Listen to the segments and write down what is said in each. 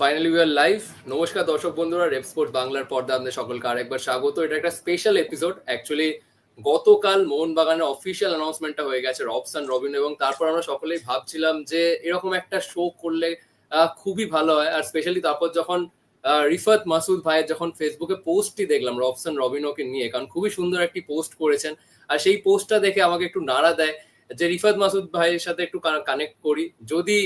Finally we are live নমস্কার দর্শক বন্ধুরা রেপ স্পোর্ট বাংলার পর্দা আপনাদের সকলকে আরেকবার স্বাগত। এটা একটা স্পেশাল এপিসোড অ্যাকচুয়ালি গতকাল মোহনবাগানের অফিসিয়াল অ্যানাউন্সমেন্টটা হয়ে গেছে রবসান রবিন এবং তারপর আমরা সকলেই ভাবছিলাম যে এরকম একটা শো করলে খুবই ভালো হয়। আর স্পেশালি তারপর যখন রিফাত মাসুদ ভাইয়ের যখন ফেসবুকে পোস্টটি দেখলাম রবসান রবিনোকে নিয়ে, কারণ খুবই সুন্দর একটি পোস্ট করেছেন। আর সেই পোস্টটা দেখে আমাকে একটু নাড়া দেয় যে, রিফাত মাসুদ ভাইয়ের সাথে একটু কানেক্ট করি। যদি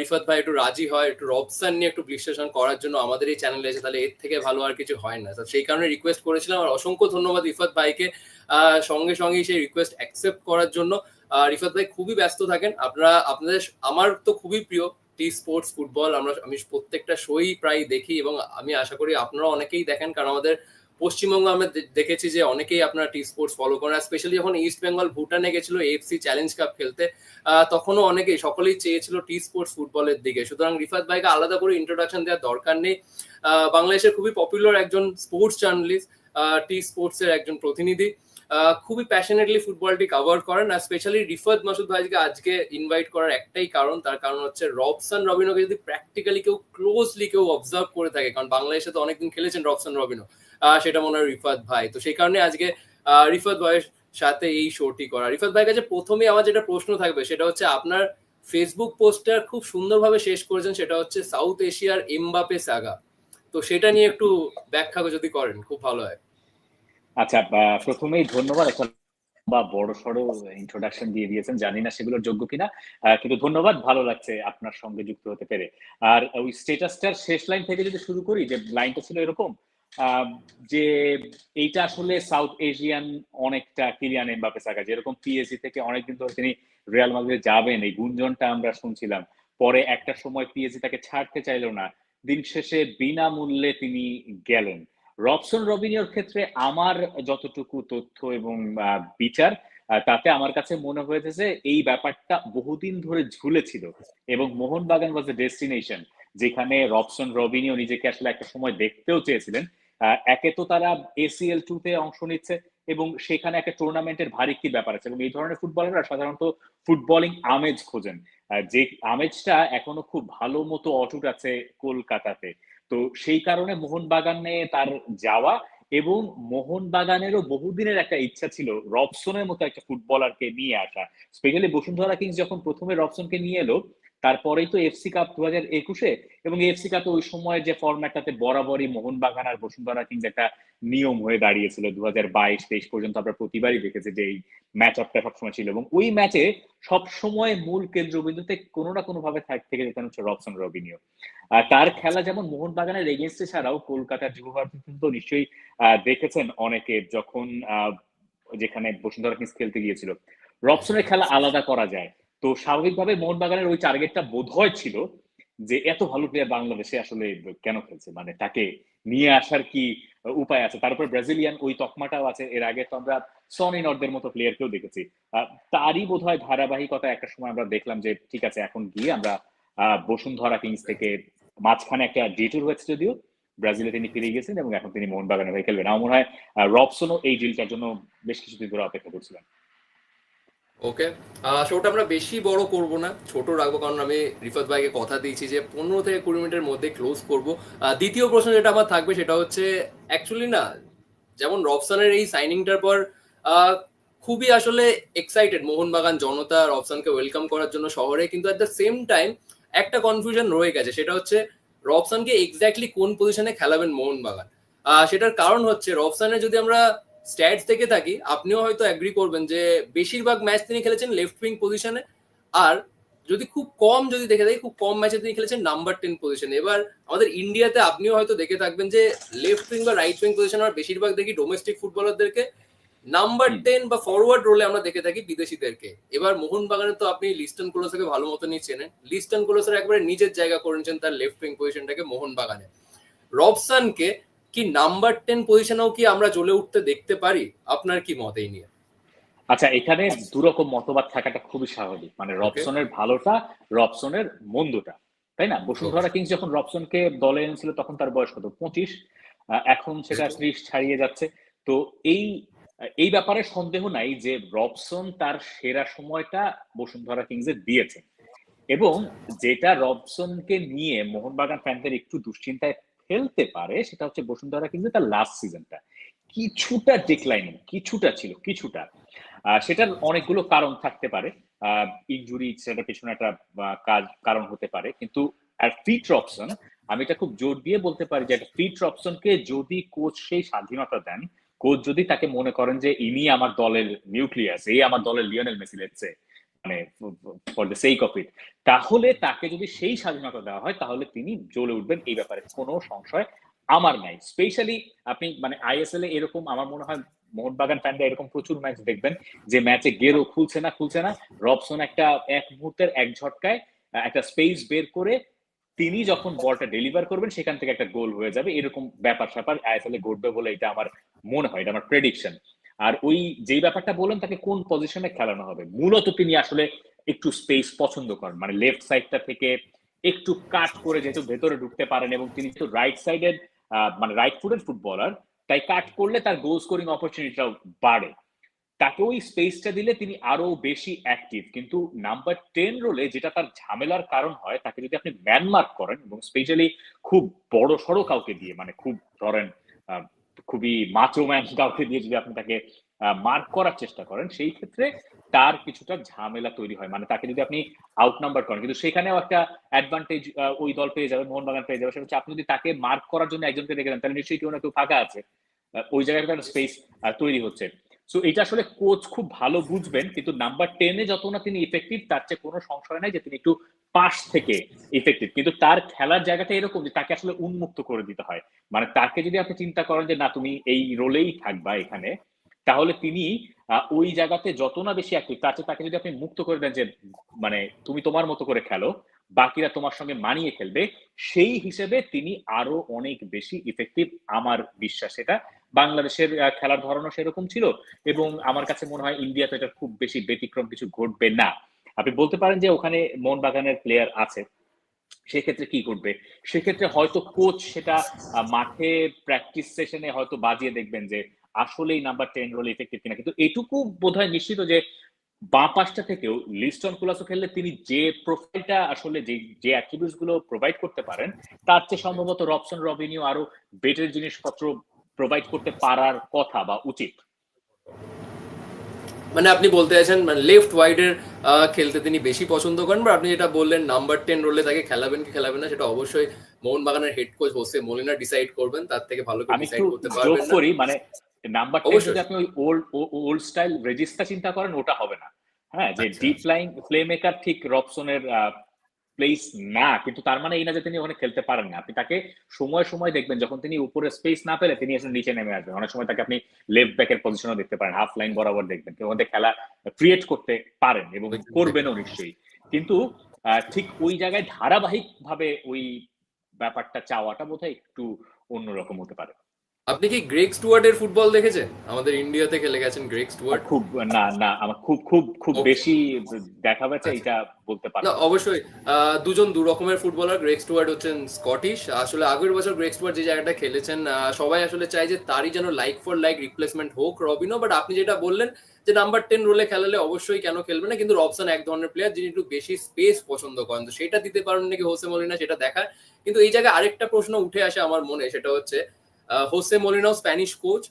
রিফাত ভাই একটু রাজি হয়, একটু রবসান নিয়ে একটু বিশ্লেষণ করার জন্য আমাদের এই চ্যানেলে এসে তাহলে এর থেকে ভালো আর কিছু হয় না। সেই কারণে রিকোয়েস্ট করেছিলাম আর অসংখ্য ধন্যবাদ রিফাত ভাইকে। সঙ্গে সঙ্গে সেই রিকোয়েস্ট অ্যাকসেপ্ট করার জন্য। রিফাত ভাই খুবই ব্যস্ত থাকেন। আপনারা, আপনাদের আমার তো খুবই প্রিয় টি স্পোর্টস ফুটবল আমরা, আমি প্রত্যেকটা শোই প্রায় দেখি এবং আমি আশা করি আপনারা অনেকেই দেখেন, কারণ আমাদের পশ্চিমবঙ্গ আমরা দেখেছি যে অনেকেই আপনারা টি স্পোর্টস ফলো করেন স্পেশালি যখন ইস্ট বেঙ্গল ভুটানে গেছিল এফসি চ্যালেঞ্জ কাপ খেলতে তখনও অনেকেই, সকলেই চেয়েছিল টি স্পোর্টস ফুটবলের দিকে। সুতরাং রিফাত ভাইকে আলাদা করে ইন্ট্রোডাকশন দেওয়ার দরকার নেই। বাংলাদেশের খুবই পপুলার একজন স্পোর্টস জার্নালিস্ট টি স্পোর্টস এর একজন প্রতিনিধি। খুবই প্যাশনেটলি ফুটবলটি কভার করেন, আর স্পেশালি রিফাত মাসুদ ভাইকে আজকে ইনভাইট করার একটাই কারণ, তার কারণ হচ্ছে রবসান রবিনোকে যদি প্র্যাকটিক্যালি কেউ ক্লোজলি কেউ অবজার্ভ করে থাকে, কারণ বাংলাদেশে তো অনেকদিন খেলেছেন রবসান রবিনো সেটা মনে হয় রিফাত ভাই। তো সেই কারণে আজকে রিফাত ভাইয়ের সাথে এই শোটি করা। রিফাত ভাইয়ের কাছে প্রথমে আমার যেটা প্রশ্ন থাকবে, সেটা হচ্ছে আপনার ফেসবুক পোস্টটা খুব সুন্দরভাবে শেষ করেছেন, সেটা হচ্ছে সাউথ এশিয়ার এমবাপে সাগা তো সেটা নিয়ে একটু ব্যাখ্যা যদি করেন, খুব ভালো হয়। আচ্ছা প্রথমেই ধন্যবাদ। বা বড়, সড়ো ইন্ট্রোডাকশন দিয়ে দিয়েছেন। জানি না সেগুলোর যোগ্য কিনা কিন্তু ধন্যবাদ, ভালো লাগছে আপনার সঙ্গে যুক্ত হতে পেরে। আর ওই স্টেটাসটার শেষ লাইন থেকে যদি শুরু করি, যে লাইনটা ছিল এরকম যে এইটা আসলে সাউথ এশিয়ান অনেকটা কিলিয়ান এমবাপে সাকা যেরকম পিএসজি থেকে অনেকদিন ধরে তিনি রিয়াল মাদ্রিদে যাবেন, এই গুঞ্জনটা আমরা শুনছিলাম। পরে একটা সময় পিএসজি তাকে ছাড়তে চাইলো না। দিন শেষে বিনামূল্যে তিনি গেলেন। রবসন রবিনিয়র ক্ষেত্রে আমার যতটুকু তথ্য এবং বিচার তাতে আমার কাছে মনে হয়েছে যে এই ব্যাপারটা বহুদিন ধরে ঝুলেছিল এবং মোহনবাগান ওয়াজ এ ডেস্টিনেশন যেখানে রবসন রবিনিও নিজেকে আসলে একটা সময় দেখতেও চেয়েছিলেন। একে তো তারা এসিএল টু তে অংশ নিচ্ছে এবং সেখানে একটা টুর্নামেন্টের ভারী কি ব্যাপার আছে? এবং এই ধরনের ফুটবলাররা সাধারণত ফুটবলিং আমেজ খোঁজেন। যে আমেজটা এখনও খুব ভালো মতো অটুট আছে কলকাতাতে। তো সেই কারণে মোহনবাগানে তার যাওয়া এবং মোহনবাগানেরও বহুদিনের একটা ইচ্ছা ছিল রবসনের মতো একটা ফুটবলারকে নিয়ে আসা। স্পেশালি বসুন্ধরা কিংস যখন প্রথমে রবসনকে নিয়ে এলো তারপরেই তো এফসি কাপ দু হাজার একুশে এবং এফসি কাপে ওই সময় যে ফরম্যাটটাতে বরাবরই মোহনবাগান আর বসুন্ধরা কিংস একটা নিয়ম হয়ে দাঁড়িয়েছিল দু হাজার বাইশ, তেইশ পর্যন্ত আমরা প্রতিবারই দেখেছি যে এই ম্যাচ আপটা সবসময় ছিল এবং ওই ম্যাচে সবসময় মূল কেন্দ্রবিন্দুতে কোনো না কোনো ভাবে থেকে যেতেন হচ্ছে রবসন রবিনিও। তার খেলা যেমন মোহনবাগানের এগেনস্টে ছাড়াও কলকাতার যুবভারতী কিন্তু নিশ্চয়ই দেখেছেন অনেকে যখন যেখানে বসুন্ধরা কিংস খেলতে গিয়েছিল। রবসনের খেলা আলাদা করা যায়। তো স্বাভাবিকভাবে মোহনবাগানের ওই টার্গেটটা বোধহয় ছিল যে এত ভালো প্লেয়ার বাংলাদেশে আসলে কেন খেলছে? মানে তাকে নিয়ে আসার কি উপায় আছে? তারপর ব্রাজিলিয়ান ওই তকমাটাও আছে। এর আগে তো আমরা সনি নর্দের মতো প্লেয়ারকেও দেখেছি। তারই বোধহয় ধারাবাহিকতা একটা সময় আমরা দেখলাম যে, ঠিক আছে, এখন গিয়ে আমরা বসুন্ধরা কিংস থেকে মাঝখানে একটা ডিটুর হয়েছে যদিও। ব্রাজিলে তিনি ফিরে গেছেন এবং এখন তিনি মোহনবাগানে হয়ে খেলবেন। আমার মনে হয় রবসনও এই ডিলটার জন্য বেশ কিছুদিন ধরে অপেক্ষা করছিলেন। ওকে শোটা আমরা বেশি বড় করব না, ছোট রাখব, কারণ আমি রিফাত ভাইকে কথা দিয়েছি যে পনেরো থেকে কুড়ি মিনিটের মধ্যে ক্লোজ করব। দ্বিতীয় প্রশ্ন যেটা আমার থাকবে সেটা হচ্ছে অ্যাকচুয়ালি না, যেমন রবসানের এই সাইনিংটার পর খুবই আসলে এক্সাইটেড মোহনবাগান জনতা রবসানকে ওয়েলকাম করার জন্য শহরে, কিন্তু অ্যাট দ্য সেম টাইম একটা কনফিউশন রয়ে গেছে, সেটা হচ্ছে রবসানকে এক্স্যাক্টলি কোন পজিশনে খেলাবেন মোহনবাগান? সেটার কারণ হচ্ছে রবসানের যদি আমরা স্ট্যাটস থেকে থাকি আপনিও হয়তো অ্যাগ্রি করবেন যে বেশিরভাগ ম্যাচ তিনি খেলেছেন লেফট উইং পজিশনে আর যদি খুব কম যদি দেখে থাকি খুব কম ম্যাচে তিনি খেলেছেন নাম্বার টেন পজিশনে এবার আমাদের ইন্ডিয়াতে আপনিও হয়তো দেখে থাকবেন যে লেফট উইং বা রাইট উইং পজিশনে আমরা বেশিরভাগ দেখি ডোমেস্টিক ফুটবলারদেরকে নাম্বার টেন বা ফরওয়ার্ড রোলে আমরা দেখে থাকি বিদেশিদেরকে। এবার মোহনবাগানে তো আপনি লিস্টন কোলোসকে ভালো মতনই চেনেন। লিস্টন কোলোসের একবারে নিজের জায়গা করেছেন তার লেফট উইং পজিশনটাকে মোহনবাগানে। রবসানকে কি নাম্বার টেন পজিশনেও কি আমরা জ্বলে উঠতে দেখতে পারি? আপনার কি মত এই নিয়ে? আচ্ছা এখানে দুরকম মতবাদ থাকাটা খুবই স্বাভাবিক। মানে রবসনের ভালোটা রবসনের মন্দটা তাই না? বসুন্ধরা কিংস যখন রবসনকে দলে এনেছিল তখন তার বয়স কত? পঁচিশ। এখন সেটা ত্রিশ ছাড়িয়ে যাচ্ছে। তো এই এই ব্যাপারে সন্দেহ নাই যে রবসন তার সেরা সময়টা বসুন্ধরা কিংস কিংসে দিয়েছে। এবং যেটা রবসনকে নিয়ে মোহনবাগান ফ্যানদের একটু দুশ্চিন্তায় ফেলতে পারে সেটা হচ্ছে বসুন্ধরা কিন্তু তার লাস্ট সিজনটা কিছুটা ডিক্লাইনিং কিছুটা ছিল, কিছুটা। সেটার অনেকগুলো কারণ থাকতে পারে। ইনজুরি সেটার পেছনে একটা কাজ, কারণ হতে পারে। কিন্তু আর ফিট রবসন আমি এটা খুব জোর দিয়ে বলতে পারি যে ফিট রবসনকে যদি কোচ সেই স্বাধীনতা দেন কোচ যদি তাকে মনে করেন যে ইনি আমার দলের নিউক্লিয়াস এই আমার দলের লিওনেল মেসি লেটসে মানে for the sake of it তাহলে তাকে যদি সেই স্বাধীনতা দেওয়া হয়, তাহলে তিনি জ্বলে উঠবেন এই ব্যাপারে। কোনো সংশয় আমার নাই। স্পেশালি আপনি মানে আইএসএল এ এরকম আমার মনে হয় মোহনবাগান ফ্যানরা এরকম প্রচুর ম্যাচ দেখবেন, যে ম্যাচে গেরো খুলছে না খুলছে না, রবসন একটা এক মুহূর্তের এক ঝটকায় একটা স্পেস বের করে তিনি যখন বলটা ডেলিভার করবেন, সেখান থেকে একটা গোল হয়ে যাবে। এরকম ব্যাপার স্যাপার আইএসএল এ ঘটবে বলে এটা আমার মনে হয়, এটা আমার প্রেডিকশন আর ওই যেই ব্যাপারটা বললেন তাকে কোন পজিশনে খেলানো হবে? মূলত তিনি আসলে একটু স্পেস পছন্দ করেন। মানে লেফট সাইডটা থেকে একটু কাট করে যেহেতু ভেতরে ঢুকতে পারেন এবং তিনি একটু রাইট সাইডের মানে রাইট ফুটেড ফুটবলার তাই কাট করলে তার গোল স্কোরিং অপরচুনিটিটাও বাড়ে। তাকে ওই স্পেসটা দিলে তিনি আরও বেশি অ্যাক্টিভ কিন্তু নাম্বার টেন রোলে যেটা তার ঝামেলার কারণ হয়, তাকে যদি আপনি ম্যানমার্ক করেন এবং স্পেশালি খুব বড় সড়ো কাউকে দিয়ে মানে খুব ধরেন খুবই মাচো ম্যান কাউকে দিয়ে যদি আপনি তাকে মার্ক করার চেষ্টা করেন, সেই ক্ষেত্রে তার কিছুটা ঝামেলা তৈরি হয়। মানে তাকে যদি আপনি আউট নাম্বার করেন, কিন্তু সেখানেও একটা অ্যাডভান্টেজ ওই দল পেয়ে যাবে মোহনবাগান পেয়ে যাবে সেটা হচ্ছে আপনি যদি তাকে মার্ক করার জন্য একজনকে রেখে দেন, তাহলে নিশ্চয়ই কেউ না কেউ ফাঁকা আছে। ওই জায়গায় একটা স্পেস তৈরি হচ্ছে। সো এটা আসলে কোচ খুব ভালো বুঝবেন, কিন্তু নাম্বার টেনে যত না তিনি ইফেক্টিভ তার চেয়ে কোনো সংশয় নাই যে তিনি একটু পাশ থেকে ইফেক্টিভ কিন্তু তার খেলার জায়গাটা এরকম যে তাকে আসলে উন্মুক্ত করে দিতে হয়। মানে তাকে যদি আপনি চিন্তা করেন যে, না, তুমি এই রোলেই থাকবা এখানে, তাহলে তিনি ওই জায়গাতে যত না বেশি অ্যাক্টিভ তার তাকে যদি আপনি মুক্ত করে দেন যে মানে তুমি তোমার মতো করে খেলো, বাকিরা তোমার সঙ্গে মানিয়ে খেলবে, সেই হিসেবে তিনি আরও অনেক বেশি ইফেক্টিভ আমার বিশ্বাস এটা। বাংলাদেশের খেলার ধরনও সেরকম ছিল এবং আমার কাছে মনে হয় ইন্ডিয়াতে এটা খুব বেশি ব্যতিক্রম কিছু ঘটবে না। আপনি বলতে পারেন যে ওখানে মোহনবাগানের প্লেয়ার আছে, সেক্ষেত্রে কি করবে সেক্ষেত্রে হয়তো কোচ সেটা মাঠে প্র্যাকটিস সেশনে হয়তো বাজিয়ে দেখবেন যে আসলেই নাম্বার টেন রোল ইফেক্টিভ কিনা। কিন্তু এটুকু বোধহয় নিশ্চিত যে বাঁ পাশটা থেকেও লিস্টন কুলাসো খেললে তিনি যে প্রোফাইলটা আসলে যে যে অ্যাট্রিবিউটসগুলো প্রোভাইড করতে পারেন, তার চেয়ে সম্ভবত রবসন রবিনিও আরও বেটার জিনিসপত্র প্রোভাইড করতে পারার কথা বা উচিত। মানে আপনি বলতে চাইছেন মানে লেফট ওয়াইডের খেলতে তিনি বেশি পছন্দ করেন বা আপনি যেটা বললেন নাম্বার টেন রোলে তাকে খেলাবেন কি খেলাবেন না সেটা অবশ্যই মোহনবাগানের head coach Jose Molina decide করবেন তার থেকে ভালো করে ডিসাইড করতে পারবেন না করি মানে নাম্বার টেন। যদি আপনি ওই ওল্ড ওল্ড স্টাইল রেজিস্টা চিন্তা করেন ওটা হবে না হ্যাঁ যে। ডিপ লাইন প্লে মেকার ঠিক রবসনের প্লেস না কিন্তু তার মানে এই না যে তিনি ওখানে খেলতে পারেন না। আপনি তাকে সময় সময় দেখবেন যখন তিনি উপরে স্পেস না পেলে তিনি এসে নিচে নেমে আসবেন। অনেক সময় তাকে আপনি লেফট ব্যাকের পজিশনও দেখতে পারেন হাফ লাইন বরাবর দেখবেন। কেউ ওখানে খেলা ক্রিয়েট করতে পারেন এবং করবেনও নিশ্চয়ই। কিন্তু আহ, ঠিক ওই জায়গায় ধারাবাহিক ভাবে ওই ব্যাপারটা চাওয়াটা বোধহয় একটু অন্যরকম হতে পারে। আপনি কি গ্রেক স্টুয়ার্টের ফুটবল দেখেছেন? আমাদের ইন্ডিয়াতে খেলে গেছেন গ্রেক স্টুয়ার্ট খুব না না আমার খুব খুব খুব বেশি দেখা গেছে আচ্ছা। এটা বলতে পারব না অবশ্যই দুজন দু রকমের ফুটবলার গ্রেক স্টুয়ার্ট হচ্ছেন স্কটিশ আসলে আগের বছর গ্রেক স্টুয়ার্ট যে জায়গাটা খেলেছেন সবাই আসলে চায় যে তারই যেন লাইক ফর লাইক রিপ্লেসমেন্ট হোক রবিনো বাট আপনি যেটা বললেন যে নাম্বার টেন রোলে খেলালে অবশ্যই কেন খেলবে না কিন্তু রবসন এক ধরনের প্লেয়ার যিনি একটু বেশি স্পেস পছন্দ করেন। তো সেটা দিতে পারেন নাকি হোসে মলিনা সেটা দেখার কিন্তু এই জায়গায় আরেকটা প্রশ্ন উঠে আসে আমার মনে সেটা হচ্ছে Jose মলিনাও Spanish coach,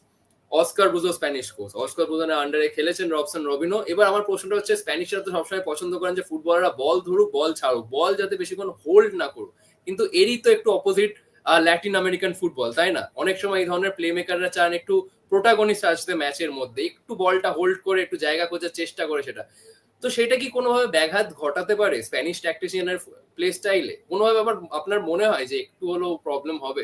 Oscar Bruzon Spanish coach. Oscar ব্রুজোনের আন্ডারে খেলেছেন রবসন রবিনো এবার আমার প্রশ্নটা হচ্ছে, স্প্যানিশরা তো সবসময় পছন্দ করেন যে ফুটবলাররা বল ধরুক, বল ছাড়ুক। বল যাতে বেশিক্ষণ হোল্ড না করুক। কিন্তু এরই তো একটু অপোজিট ল্যাটিন আমেরিকান ফুটবল তাই না? অনেক সময় এই ধরনের প্লে মেকাররা চান একটু প্রোটাগনিস্ট আসতে ম্যাচের মধ্যে, একটু বলটা হোল্ড করে, একটু জায়গা খোঁজার চেষ্টা করে সেটা। তো সেটা কি কোনোভাবে ব্যাঘাত ঘটাতে পারে স্প্যানিশ ট্যাকটিশিয়ানের প্লে স্টাইলে কোনোভাবে আবার আপনার মনে হয় যে একটু হলেও প্রবলেম হবে?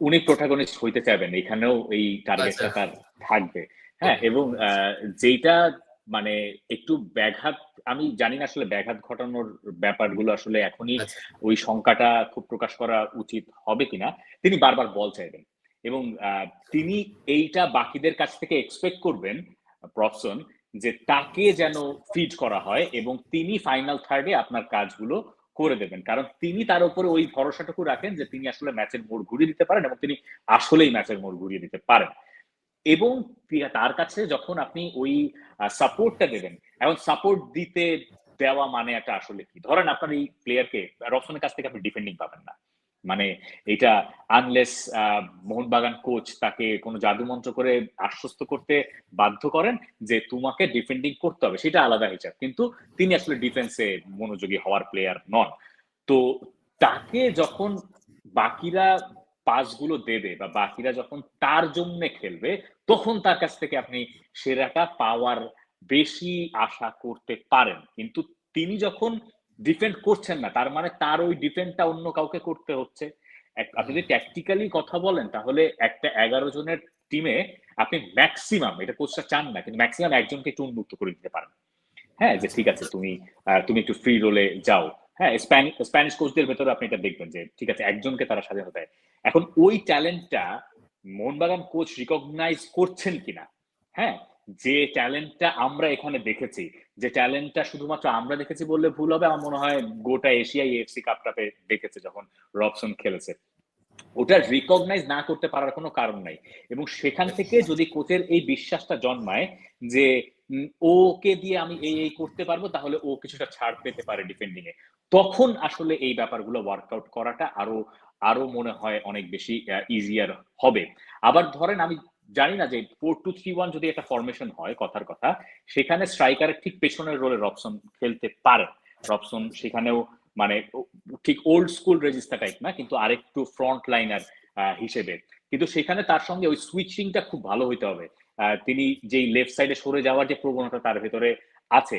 উনি প্রোটাগনিস্ট হইতে চাইবেন এখানেও এই টার্গেটটা আচ্ছা। তার থাকবে হ্যাঁ এবং যেটা মানে একটু ব্যাঘাত আমি জানি না আসলে ব্যাঘাত ঘটানোর ব্যাপারগুলো আসলে এখনই আচ্ছা। ওই সংখ্যাটা খুব প্রকাশ করা উচিত হবে কিনা তিনি বারবার বল চাইবেন এবং আহ, তিনি এইটা বাকিদের কাছ থেকে এক্সপেক্ট করবেন প্রফসন যে তাকে যেন ফিড করা হয় এবং তিনি ফাইনাল থার্ডে আপনার কাজগুলো করে দেবেন। কারণ তিনি তার উপরে ওই ভরসাটুকু রাখেন যে তিনি আসলে ম্যাচের মোড় ঘুরিয়ে দিতে পারেন এবং তিনি আসলেই ম্যাচের মোড় ঘুরিয়ে দিতে পারেন। এবং তার কাছে যখন আপনি ওই সাপোর্টটা দেবেন, এখন সাপোর্ট দিতে দেওয়া মানে একটা আসলে কি? ধরেন আপনার এই প্লেয়ারকে রফসনের কাছ থেকে আপনি ডিফেন্ডিং পাবেন না। মানে এটা আনলেস মোহনবাগান কোচ তাকে কোনো জাদুমন্ত্র করে আশ্বস্ত করতে বাধ্য করেন যে তোমাকে ডিফেন্ডিং করতে হবে, সেটা আলাদা হিসাব। কিন্তু তিনি আসলে ডিফেন্সে মনোযোগী হওয়ার প্লেয়ার নন। তো তাকে যখন বাকিরা পাসগুলো দেবে বা বাকিরা যখন তার জন্য খেলবে, তখন তার কাছ থেকে আপনি সেরাটা পাওয়ার বেশি আশা করতে পারেন। কিন্তু তিনি যখন ডিফেন্ড করছেন না তার মানে তার ওই ডিফেন্ডটা অন্য কাউকে করতে হচ্ছে। আপনি যদি ট্যাকটিক্যালি কথা বলেন তাহলে একটা এগারো জনের টিমে আপনি ম্যাক্সিমাম এটা কোচটা চান না কিন্তু ম্যাক্সিমাম একজনকে একটু উন্মুক্ত করে দিতে পারেন। হ্যাঁ যে ঠিক আছে তুমি তুমি একটু ফ্রি রোলে যাও। হ্যাঁ স্প্যানিশ স্প্যানিশ কোচদের ভেতরে আপনি এটা দেখবেন যে ঠিক আছে একজনকে তারা স্বাধীনতা দেয়। এখন ওই ট্যালেন্টটা মোহনবাগান কোচ রিকগনাইজ করছেন কিনা হ্যাঁ যে ট্যালেন্টটা আমরা এখানে দেখেছি যে ট্যালেন্টটা শুধুমাত্র আমরা দেখেছি বললে ভুল হবে আমার মনে হয় গোটা এশিয়াই এফসি কাপটাপে দেখেছে যখন রবসন খেলেছে। ওটা রিকগনাইজ না করতে পারার কোনো কারণ নাই। এবং সেখান থেকে যদি কোচের এই বিশ্বাসটা জন্মায় যে ওকে দিয়ে আমি এই এই করতে পারব তাহলে ও কিছুটা ছাড় পেতে পারে ডিফেন্ডিং এ। তখন আসলে এই ব্যাপারগুলো ওয়ার্কআউট করাটা আরও আরও মনে হয় অনেক বেশি ইজিয়ার হবে। আবার ধরেন আমি জানি না যে ফোর টু থ্রি ওয়ান যদি একটা ফরমেশন হয়, কথার কথা, সেখানে স্ট্রাইকারের ঠিক পেছনের রোলে রবসন খেলতে পারে। রবসন সেখানেও মানে ঠিক ওল্ড স্কুল রেজিস্টার টাইপ না, কিন্তু আরেকটু ফ্রন্ট লাইনার হিসেবে। কিন্তু সেখানে তার সঙ্গে ওই সুইচিংটা খুব ভালো হইতে হবে। তিনি যেই লেফট সাইডে সরে যাওয়ার যে প্রবণতা তার ভেতরে আছে,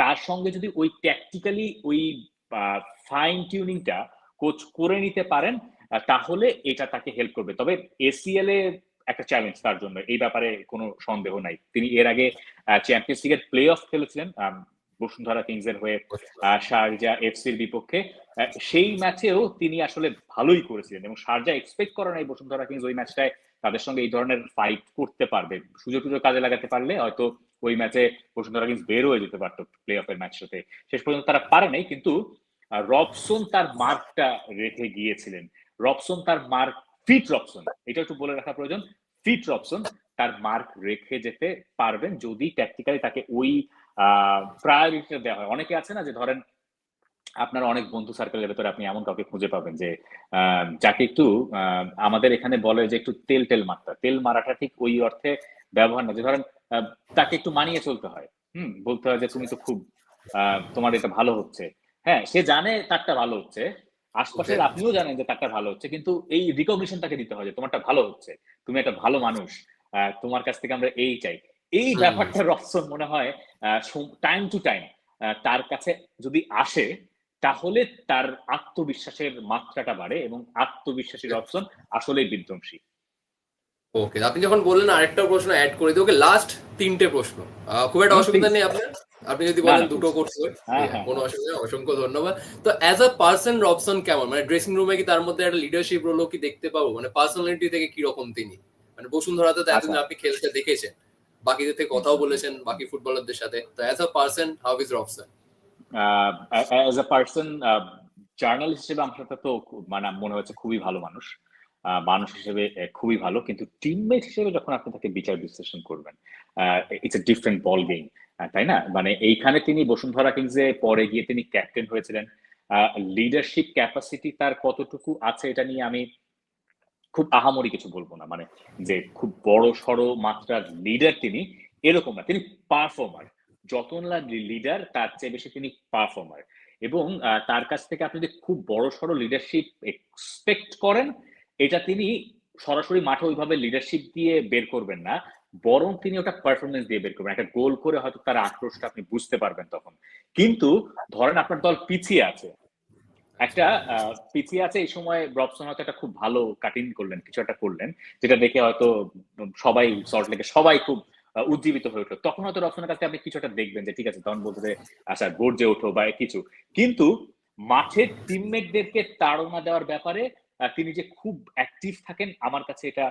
তার সঙ্গে যদি ওই ট্যাকটিক্যালি ওই ফাইন টিউনিংটা কোচ করে নিতে পারেন তাহলে এটা তাকে হেল্প করবে। তবে এসিএল এ একটা চ্যালেঞ্জ তার জন্য। এই ব্যাপারে কোনো সন্দেহ নাই। তিনি এর আগে চ্যাম্পিয়ন্স লিগের প্লে অফ খেলেছিলেন বসুন্ধরা কিংস এর হয়ে শারজা এফসির বিপক্ষে। সেই ম্যাচেও তিনি আসলে ভালোই করেছিলেন এবং শারজা এক্সপেক্ট করে নাই বসুন্ধরা কিংস ওই ম্যাচটায় তাদের সঙ্গে এই ধরনের ফাইট করতে পারবে। সুযোগ সুযোগ কাজে লাগাতে পারলে হয়তো ওই ম্যাচে বসুন্ধরা কিংস বের হয়ে যেতে পারতো প্লে অফের ম্যাচটাতে শেষ পর্যন্ত তারা পারে নাই, কিন্তু রবসন তার মার্কটা রেখে গিয়েছিলেন। রবসন তার মার্ক ফিট রবসন এটা একটু বলে রাখা প্রয়োজন। ফিট রবসন তার মার্ক রেখে যেতে পারবেন যদি ট্যাকটিক্যালি তাকে ওই প্রায়োরিটিটা দেওয়া হয়। অনেকে আছে না যে ধরেন আপনার অনেক বন্ধু সার্কেলের ভেতরে আপনি এমন কাউকে খুঁজে পাবেন যে যাকে একটু আমাদের এখানে বলে যে একটু তেল তেল মাত্রা তেল মারাটা ঠিক ওই অর্থে ব্যবহার না। যে ধরেন তাকে একটু মানিয়ে চলতে হয়। হুম, বলতে হয় যে তুমি তো খুব তোমার এটা ভালো হচ্ছে। হ্যাঁ সে জানে তারটা ভালো হচ্ছে। আশপাশের আপনিও জানেন যে তারটা ভালো হচ্ছে কিন্তু এই রিকগনিশনটাকে দিতে হয় যে তোমারটা ভালো হচ্ছে তুমি একটা ভালো মানুষ আহ, তোমার কাছ থেকে আমরা এই চাই। এই। ব্যাপারটা রবসন মনে হয় টাইম টু টাইম তার কাছে যদি আসে তাহলে তার আত্মবিশ্বাসের মাত্রাটা বাড়ে এবং আত্মবিশ্বাসী রবসন আসলেই বিধ্বংসী। ওকে আপনি যখন বললেন আরেকটা প্রশ্ন অ্যাড করে দিই ওকে লাস্ট তিনটে প্রশ্ন। খুব একটা অসুবিধা নেই আপনার। আপনি যদি বলেন দুটো. করতে হ্যাঁ, হ্যাঁ, কোনো। অসুবিধা অসংখ্য ধন্যবাদ। তো অ্যাজ আ পার্সন রবসন কেমন? মানে ড্রেসিং রুমে কি তার মধ্যে একটা লিডারশিপ রোল কি দেখতে পাবো? মানে পার্সোনালিটি থেকে কি রকম তিনি? মানে বসুন্ধরাতে তো এতদিন আচ্ছা। আপনি খেলতে দেখেছেন। বাকিদের থেকে কথাও বলেছেন বাকি ফুটবলারদের সাথে। তো as a person how is Robson as a person journalist হিসেবে আমার সাথে তো মানে মনে হচ্ছে খুবই ভালো মানুষ। আহ, মানুষ হিসেবে খুবই ভালো। কিন্তু টিমমেট হিসেবে যখন আপনি তাকে বিচার বিশ্লেষণ করবেন it's a different ball game তাই না? মানে এইখানে তিনি বসুন্ধরা কিংসে পরে গিয়ে তিনি ক্যাপ্টেন হয়েছিলেন। লিডারশিপ ক্যাপাসিটি তার কতটুকু আছে এটা নিয়ে আমি খুব আহামরি কিছু বলব না। মানে যে খুব বড় সড়ো মাত্রার লিডার তিনি, এরকম না। তিনি পারফর্মার যতনলা লিডার তার চেয়ে বেশি তিনি পারফর্মার এবং তার কাছ থেকে আপনি যদি খুব বড় সড়ো লিডারশিপ এক্সপেক্ট করেন এটা তিনি সরাসরি মাঠে ওইভাবে লিডারশিপ দিয়ে বের করবেন না, বরং তিনি ওটা পারফরমেন্স দিয়ে বের করবেন। একটা গোল করে হয়তো তার আক্রোশটা আপনি বুঝতে পারবেন তখন। কিন্তু ধরেন আপনার দল পিছিয়ে আছে। একটা পিছিয়ে আছে এই সময় রবসন হয়তো একটা খুব ভালো কাটিং করলেন, কিছু একটা করলেন, যেটা দেখে হয়তো সবাই সল্ট লেগে সবাই খুব উজ্জীবিত হয়ে উঠল। তখন হয়তো রবসনের কাছে আপনি কিছু একটা দেখবেন যে, ঠিক আছে, তখন বলতে যে আচ্ছা গর্জে ওঠো বা কিছু। কিন্তু মাঠের টিমমেটদেরকে তাড়না দেওয়ার ব্যাপারে তিনি যে খুব অ্যাক্টিভ থাকেন আমার কাছে এটা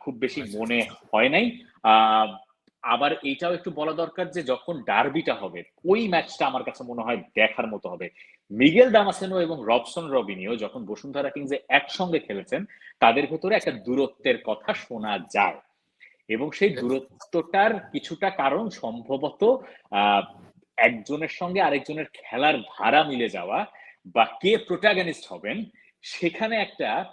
খুব বেশি মনে হয় নাই। আহ, আবার এইটাও একটু বলা দরকার যে যখন ডার্বিটা হবে ওই ম্যাচটা আমার কাছে মনে হয় দেখার মতো হবে। মিগেল দামাসেনো এবং রবসন রবিনিও যখন বসুন্ধরা কিংসে একসঙ্গে খেলেছেন তাদের ভেতরে একটা দূরত্বের কথা শোনা যায়। এবং সেই দূরত্বটার কিছুটা কারণ সম্ভবত আহ একজনের সঙ্গে আরেকজনের খেলার ধারা মিলে যাওয়া বা কে প্রোটাগনিস্ট হবেন সেখানে একটা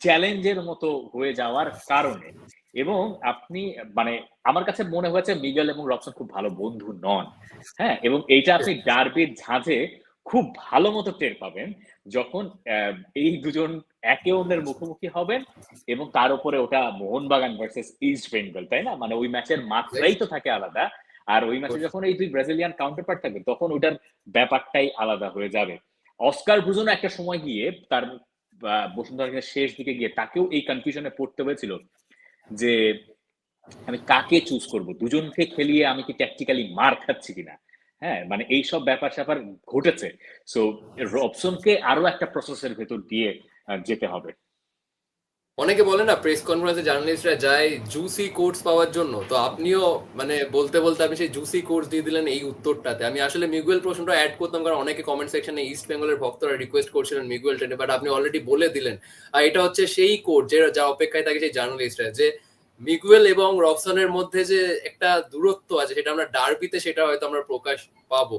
চ্যালেঞ্জের মতো হয়ে যাওয়ার কারণে। এবং আপনি মানে আমার কাছে মনে হয়েছে মিগেল এবং রবসন খুব ভালো বন্ধু নন। হ্যাঁ? এবং এইটা আপনি ডার্বির ঝাঁঝে খুব ভালো মতো টের পাবেন যখন এই দুজন একে অন্যের মুখোমুখি হবেন এবং তার উপরে ওটা মোহনবাগান ভার্সেস ইস্ট বেঙ্গল তাই না? মানে ওই ম্যাচের মাত্রাই তো থাকে আলাদা। আর ওই ম্যাচে যখন এই দুই ব্রাজিলিয়ান কাউন্টার পার্ট থাকবে তখন ওটার ব্যাপারটাই আলাদা হয়ে যাবে। অস্কার ভুজন একটা সময় গিয়ে তার বসুন্ধরা শেষ দিকে গিয়ে তাকেও এই কনফিউশনে পড়তে হয়েছিল যে আমি কাকে চুজ করব? দুজনকে খেলিয়ে আমি কি ট্যাকটিক্যালি মার খাচ্ছি কিনা? হ্যাঁ মানে এইসব ব্যাপার স্যাপার ঘটেছে। সো রবসনকে আরও একটা প্রসেসের ভেতর দিয়ে যেতে হবে। অনেকে বলে না প্রেস কনফারেন্সে জার্নালিস্টরা যায় জুসি কোর্স পাওয়ার জন্য। তো আপনিও মানে বলতে বলতে আপনি সেই জুসি কোর্স দিয়ে দিলেন এই উত্তরটাতে। আমি আসলে মিগুয়েল প্রশ্নটা অ্যাড করতাম কারণ অনেকে কমেন্ট সেকশনে ইস্ট বেঙ্গলের ভক্তরা রিকোয়েস্ট করছিলেন মিগুয়েল ট্রেনে বাট আপনি অলরেডি বলে দিলেন। আর এটা হচ্ছে সেই কোর্স যে যা অপেক্ষায় থাকে সেই জার্নালিস্টরা যে মিগুয়েল এবং রবসনের মধ্যে যে একটা দূরত্ব আছে, সেটা আমরা ডার্বিতে সেটা হয়তো আমরা প্রকাশ পাবো।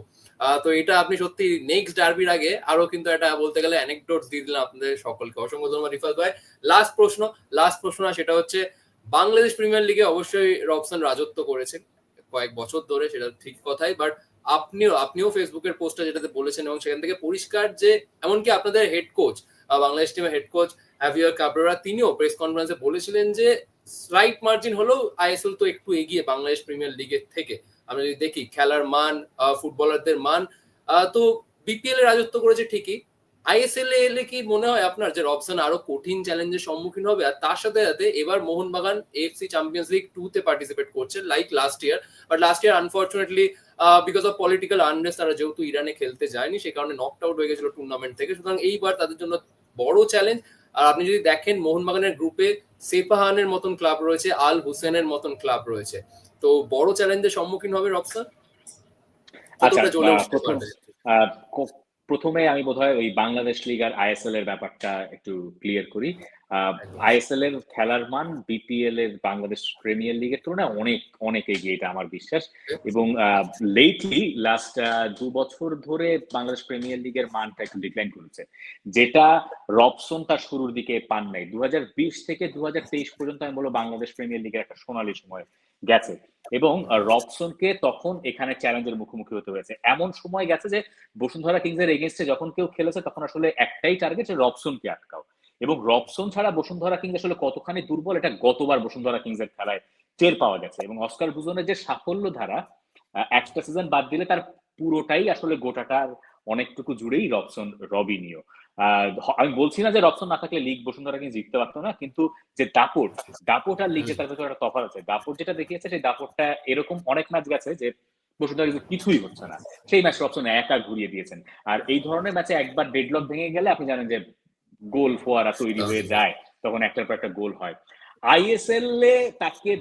তো এটা আপনি সত্যি নেক্সট ডার্বির আগে আরও কিন্তু এটা বলতে গেলে অ্যানেকডোটস দিয়ে দিলাম আপনাদের সকলকে। অসংখ্য ধন্যবাদ রিফাত ভাই। লাস্ট প্রশ্ন লাস্ট প্রশ্ন সেটা হচ্ছে বাংলাদেশ প্রিমিয়ার লিগে অবশ্যই রবসন রাজত্ব করেছেন কয়েক বছর ধরে, সেটা ঠিক কথাই বাট আপনিও আপনিও ফেসবুকের পোস্টটা যেটাতে বলেছেন এবং সেখান থেকে পরিষ্কার যে, এমনকি আপনাদের হেড কোচ বাংলাদেশ টিমের হেড কোচ হ্যাভিয়ার কাবরেরা তিনিও প্রেস কনফারেন্সে বলেছিলেন যে স্লাইট মার্জিন হলেও আইএসএল তো একটু এগিয়ে বাংলাদেশ প্রিমিয়ার লিগের থেকে। আমরা যদি দেখি খেলার মান ফুটবলারদের মান। তো বিপিএল এ রাজত্ব করেছে ঠিকই। আইএসএল এ এলে কি মনে হয় আপনার যে রবসন আরও কঠিন চ্যালেঞ্জের সম্মুখীন হবে? আর তার সাথে সাথে এবার Mohun Bagan FC Champions League two তে পার্টিসিপেট করছে like last year but last year unfortunately because of political unrest তারা যেহেতু ইরানে খেলতে যায়নি, সে কারণে নকড আউট হয়ে গেছিল টুর্নামেন্ট থেকে। সুতরাং এইবার তাদের জন্য বড় চ্যালেঞ্জ আর আপনি যদি দেখেন, মোহনবাগানের গ্রুপে সেপাহানের মতন ক্লাব রয়েছে আল হুসেনের মতন ক্লাব রয়েছে। তো বড় চ্যালেঞ্জের সম্মুখীন হবে রবসান প্রথমে আমি বোধ হয় ওই বাংলাদেশ লিগ আর আইএসএল এর ব্যাপারটা একটু ক্লিয়ার করি। আইএসএল এর খেলার মান বিপিএল এর বাংলাদেশ প্রিমিয়ার লিগের তুলনায় অনেক অনেক এগিয়ে এটা আমার বিশ্বাস। এবং লেটলি লাস্ট দু বছর ধরে বাংলাদেশ প্রিমিয়ার লিগের মানটা একটু ডিক্লাইন করেছে। যেটা রবসন তার শুরুর দিকে পান নাই। দু হাজার বিশ থেকে দু হাজার তেইশ পর্যন্ত আমি বলব বাংলাদেশ প্রিমিয়ার লিগের একটা সোনালী সময় গেছে। এবং রবসনকে তখন এখানে চ্যালেঞ্জের মুখোমুখি হতে হয়েছে। এমন সময় গেছে যে, বসুন্ধরা কিংসের এগেনস্টে যখন কেউ খেলেছে, তখন আসলে একটাই টার্গেট রবসনকে আটকাও। এবং রবসন ছাড়া বসুন্ধরা কিংস আসলে কতখানি দুর্বল, এটা গতবার বসুন্ধরা কিংসের খেলায় টের পাওয়া গেছে। এবং অস্কার ভুজনের যে সাফল্য ধারা একটা সিজন বাদ দিলে তার পুরোটাই আসলে গোটাটার অনেকটুকু জুড়েই রবসন রবিনীয়। আমি বলছি না যে রবসন না থাকলে লিগ বসুন্ধরা কিংস জিততে পারতো না কিন্তু যে দাপট দাপট আর লিগ জেতার ভেতরে একটা তফাৎ আছে। দাপট যেটা দেখিয়েছে সেই দাপটটা এরকম অনেক ম্যাচ গেছে যে বসুন্ধরা কিন্তু কিছুই হচ্ছে না। সেই ম্যাচ রবসন একা ঘুরিয়ে দিয়েছেন। আর এই ধরনের ম্যাচে একবার ডেডলক ভেঙে গেলে আপনি জানেন যে গোল ফোয়ারা তৈরি হয়ে যায় তখন একটার পর একটা গোল হয়। আইএসএল এ তাকে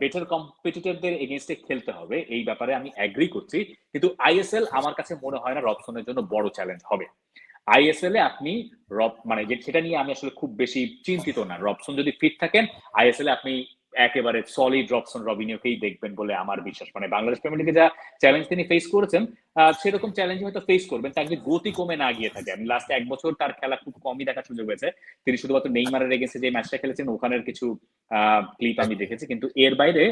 বেটার কম্পিটিটরদের এগেনস্টে খেলতে হবে এই ব্যাপারে আমি অ্যাগ্রি করছি। কিন্তু আইএসএল আমার কাছে মনে হয় না রবসনের জন্য বড় চ্যালেঞ্জ হবে। আইএসএল এ আপনি রব মানে সেটা নিয়ে আমি আসলে খুব বেশি চিন্তিত না। রবসন যদি ফিট থাকেন, আইএসএল এ আপনি একেবারে সলিড রবসন রবিনিওকেই দেখবেন বলে আমার বিশ্বাস। মানে বাংলাদেশ প্রিমিয়ার লিগে যা চ্যালেঞ্জ তিনি ফেস করেছেন সেরকম চ্যালেঞ্জ হয়তো ফেস করবেন, তার যদি গতি কমে না গিয়ে থাকে। আমি লাস্ট এক বছর তার খেলা খুব কমই দেখার সুযোগ হয়েছে। তিনি শুধুমাত্র নেইমারের এগেন্সে যে ম্যাচটা খেলেছেন, ওখানের কিছু ক্লিপ আমি দেখেছি। কিন্তু এর বাইরে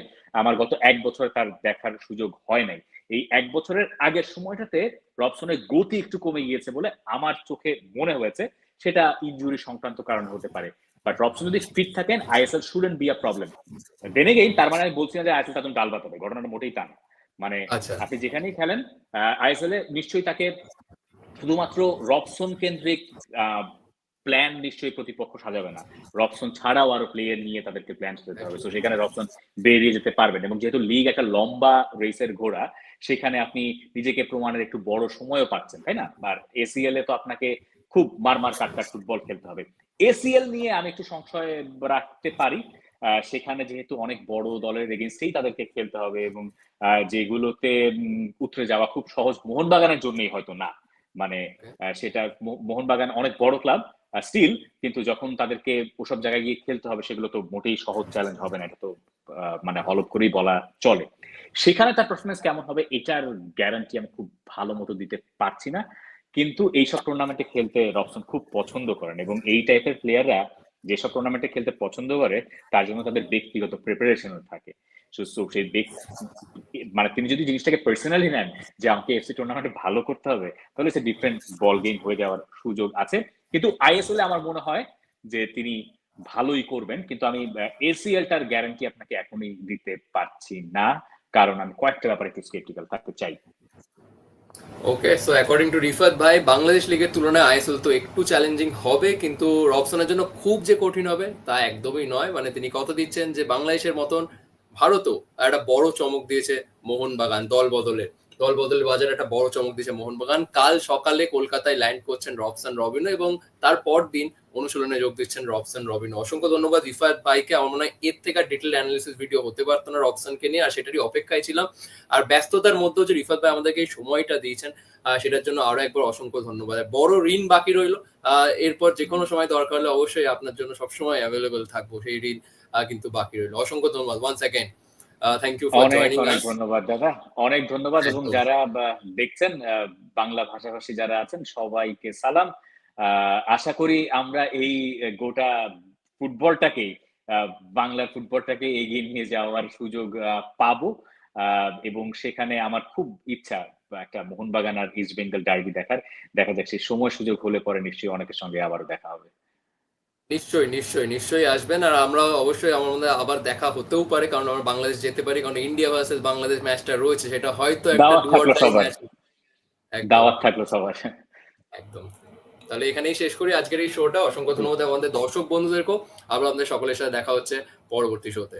আমার গত এক বছর তার দেখার সুযোগ হয় নাই। এই এক বছরের আগের সময়টাতে রবসনের গতি একটু কমে গিয়েছে বলে আমার চোখে মনে হয়েছে। সেটা ইনজুরি সংক্রান্ত কারণ হতে পারে। বাট রবসন যদি ফিট থাকেন ISL shouldn't be a problem then again তার মানে আমি বলছি না যে আইএসএল তাদের ডাল বাতাবে ঘটনাটা মোটেই তা না। মানে আপনি যেখানেই খেলেন আইএসএল এ নিশ্চয়ই তাকে শুধুমাত্র রবসন কেন্দ্রিক প্ল্যান নিশ্চয়ই প্রতিপক্ষ সাজাবে না। রবসন ছাড়াও আরও প্লেয়ার নিয়ে তাদেরকে প্ল্যান সাজাতে হবে। তো সেখানে রবসন বেরিয়ে যেতে পারবেন এবং যেহেতু লিগ একটা লম্বা রেসের ঘোড়া সেখানে আপনি নিজেকে প্রমাণের একটু বড় সময়ও পাচ্ছেন তাই না? আর এসিএল এ তো আপনাকে খুব মারমার কাটকাট ফুটবল খেলতে হবে। এসিএল নিয়ে আমি একটু সংশয় রাখতে পারি। সেখানে যেহেতু অনেক বড় দলের এগেনস্টেই তাদেরকে খেলতে হবে এবং যেগুলোতে উতরে যাওয়া খুব সহজ। মোহনবাগানের জন্যই হয়তো না। মানে সেটা মোহনবাগান অনেক বড় ক্লাব স্টিল কিন্তু যখন তাদেরকে ওসব জায়গায় গিয়ে খেলতে হবে, সেগুলো তো মোটেই সহজ চ্যালেঞ্জ হবে না, এটা তো মানে হলপ করেই বলা চলে। সেখানে তার পারফরমেন্স কেমন হবে, এটার গ্যারান্টি আমি খুব ভালো মতো দিতে পারছি না। কিন্তু এইসব টুর্নামেন্টে খেলতে রবসন খুব পছন্দ করেন এবং এই টাইপের প্লেয়াররা যেসব টুর্নামেন্টে খেলতে পছন্দ করে, তার জন্য তাদের ব্যক্তিগত প্রিপারেশনও থাকে। সেই মানে তিনি যদি জিনিসটাকে পার্সোনালি নেন যে আমাকে এফসি টুর্নামেন্টে ভালো করতে হবে, তাহলে সে ডিফারেন্ট বল গেম হয়ে যাওয়ার সুযোগ আছে। কিন্তু আইএসএল আমার মনে হয় যে তিনি ভালোই করবেন, কিন্তু আমি এসিএলটার গ্যারান্টি আপনাকে এখনই দিতে পারছি না, কারণ আমি কয়েকটা ব্যাপারে একটু স্কেপটিক্যাল থাকতে চাই। Okay so according to Rifat ভাই, বাংলাদেশ লিগের তুলনায় আইএসএল তো একটু চ্যালেঞ্জিং হবে, কিন্তু রবসনের জন্য খুব যে কঠিন হবে, তা একদমই নয়। মানে তিনি কথা দিচ্ছেন যে বাংলাদেশের মতন ভারতও একটা বড় চমক দিয়েছে মোহনবাগান দল বদলের দল বদলের বাজারে একটা বড় চমক দিয়েছে মোহনবাগান কাল সকালে কলকাতায় ল্যান্ড করছেন রবসান রবিনো এবং তারপর দিন অনুশীলনে যোগ দিচ্ছেন রবসান রবিনো অসংখ্য ধন্যবাদ রিফাত ভাইকে। আমার মনে হয় এর থেকে ডিটেল অ্যানালিসিস ভিডিও হতে পারতো না রবসানকে নিয়ে, আর সেটারই অপেক্ষায় ছিলাম। আর ব্যস্ততার মধ্যেও যে রিফাত ভাই আমাদেরকে এই সময়টা দিয়েছেন সেটার জন্য আরও একবার অসংখ্য ধন্যবাদ। বড় ঋণ বাকি রইল। এরপর যে কোনো সময় দরকার হলে অবশ্যই আপনার জন্য সবসময় অ্যাভেলেবেল থাকব। সেই ঋণ কিন্তু বাকি রইল। অসংখ্য ধন্যবাদ one second thank you for joining অনেক ধন্যবাদ দাদা। অনেক ধন্যবাদ এবং যারা দেখছেন বাংলা ভাষাভাষী যারা আছেন সবাইকে সালাম। আশা করি আমরা এই গোটা ফুটবলটাকে বাংলা ফুটবলটাকে এগিয়ে নিয়ে যাওয়ার সুযোগ পাবো। আহ, এবং সেখানে আমার খুব ইচ্ছা একটা মোহনবাগান আর ইস্ট বেঙ্গল ডার্বি দেখার। দেখা যাক সেই সময় সুযোগ হলে পরে নিশ্চয়ই অনেকের সঙ্গে আবারও দেখা হবে। নিশ্চয়ই নিশ্চয়ই নিশ্চয়ই আসবেন। আর আমরা অবশ্যই আমার মধ্যে আবার দেখা হতেও পারে কারণ আমরা বাংলাদেশ যেতে পারি কারণ ইন্ডিয়া ভার্সেস বাংলাদেশ ম্যাচটা রয়েছে সেটা হয়তো একটা দাওয়াত থাকল সবার। একদম, দাওয়াত থাকল সবার। একদম। তাহলে এখানেই শেষ করি আজকের এই শোটা অসংখ্য ধন্যবাদ আমাদের দর্শক বন্ধুদেরকেও। আবার আমাদের সকলের সাথে দেখা হচ্ছে পরবর্তী শোতে